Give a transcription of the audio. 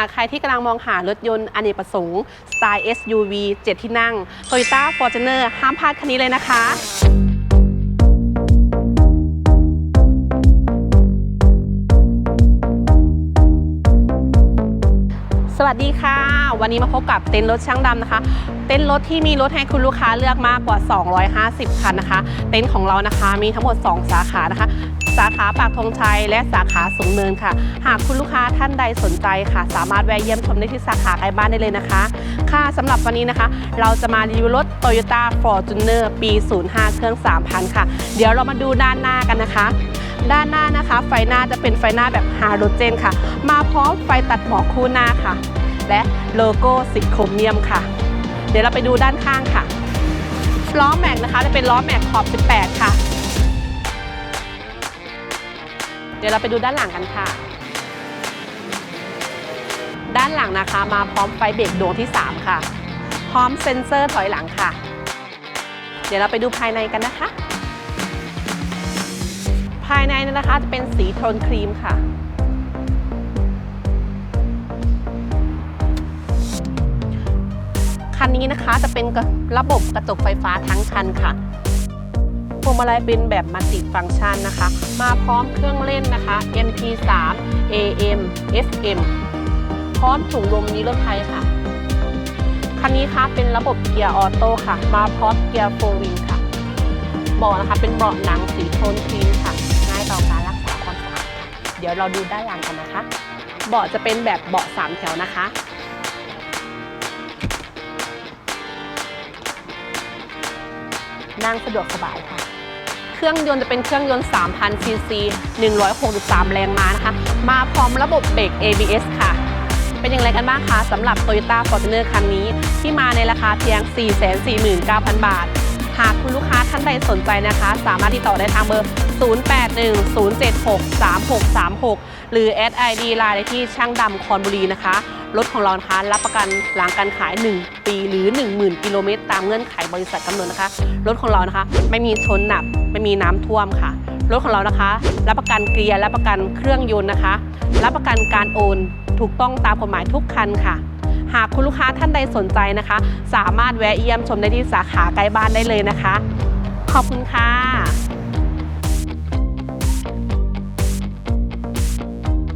ากใครที่กำลังมองหารถยนต์อเนกประสงค์สไตล์ SUV 7 ที่นั่ง Toyota Fortuner ห้ามพลาดคันนี้เลยนะคะสวัสดีค่ะ วันนี้มาพบกับเต็นท์รถช่างดำนะคะ เต็นท์รถที่มีรถให้คุณลูกค้าเลือกมากกว่า 250 คันนะคะ เต็นท์ของเรานะคะมีทั้งหมด 2 สาขานะคะ สาขาปากธงชัย และสาขาสูงเนินค่ะ หากคุณลูกค้าท่านใดสนใจค่ะ สามารถแวะเยี่ยมชมได้ที่สาขาใกล้บ้านได้เลยนะคะ ค่ะสำหรับวันนี้นะคะ เราจะมารีวิวรถ Toyota Fortuner ปี 05 เครื่อง 3,000 ค่ะ เดี๋ยวเรามาดูด้านหน้ากันนะคะด้านหน้านะคะ ไฟหน้าจะเป็นไฟหน้าแบบฮาโลเจนค่ะ มาพร้อมไฟตัดหมอกคู่หน้าค่ะ และโลโก้สีโครเมียมค่ะ เดี๋ยวเราไปดูด้านข้างค่ะ ล้อแม็กนะคะจะเป็นล้อแม็กขอบ 18 ค่ะ เดี๋ยวเราไปดูด้านหลังกันค่ะ ด้านหลังนะคะมาพร้อมไฟเบรกดวงที่ 3 ค่ะ พร้อมเซ็นเซอร์ถอยหลังค่ะ เดี๋ยวเราไปดูภายในกันนะคะ ภายในนะคะจะเป็นสีโทนครีมค่ะ คันนี้นะคะจะเป็นระบบกระจกไฟฟ้าทั้งคันค่ะพวงมาลัยเป็นแบบมัลติฟังก์ชันนะคะ มาพร้อมเครื่องเล่นนะคะ MP3 AM FM พร้อมถุงลมนิรภัยค่ะ คันนี้คะเป็นระบบเกียร์ออโต้ค่ะ มาพร้อมเกียร์โฟวิงค่ะเบาะนะคะเป็นเบาะหนังสีโทนครีมค่ะง่ายต่อการรักษาความสะอาดเดี๋ยวเราดูด้านหลังกันนะคะ เบาะจะเป็นแบบเบาะสามแถวนะคะ นั่งสะดวกสบายค่ะ เครื่องยนต์จะเป็นเครื่องยนต์3,000ซีซี163 แรงม้านะคะ มาพร้อมระบบเบรก ABS ค่ะ เป็นอย่างไรกันบ้างคะสำหรับ Toyota Fortuner คันนี้ ที่มาในราคาเพียง 449,000 บาท หากคุณลูกค้าท่านใดสนใจนะคะ สามารถติดต่อได้ทางเบอร์ 0810763636 หรือแอด ID ไลน์ได้ที่ช่างดำคอนบุรีนะคะ รถของเรานะคะรับประกันหลังการขาย 1 ปีหรือ 10,000 กิโลเมตร ตามเงื่อนไขบริษัทกำหนดนะคะ รถของเรานะคะ ไม่มีชนหนัก ไม่มีน้ำท่วมค่ะ รถของเรานะคะ รับประกันเกียร์รับประกันเครื่องยนต์นะคะ รับประกันการโอนถูกต้องตามกฎหมายทุกคันค่ะหากคุณลูกค้าท่านใดสนใจนะคะ สามารถแวะเยี่ยมชมได้ที่สาขาใกล้บ้านได้เลยนะคะ ขอบคุณค่ะ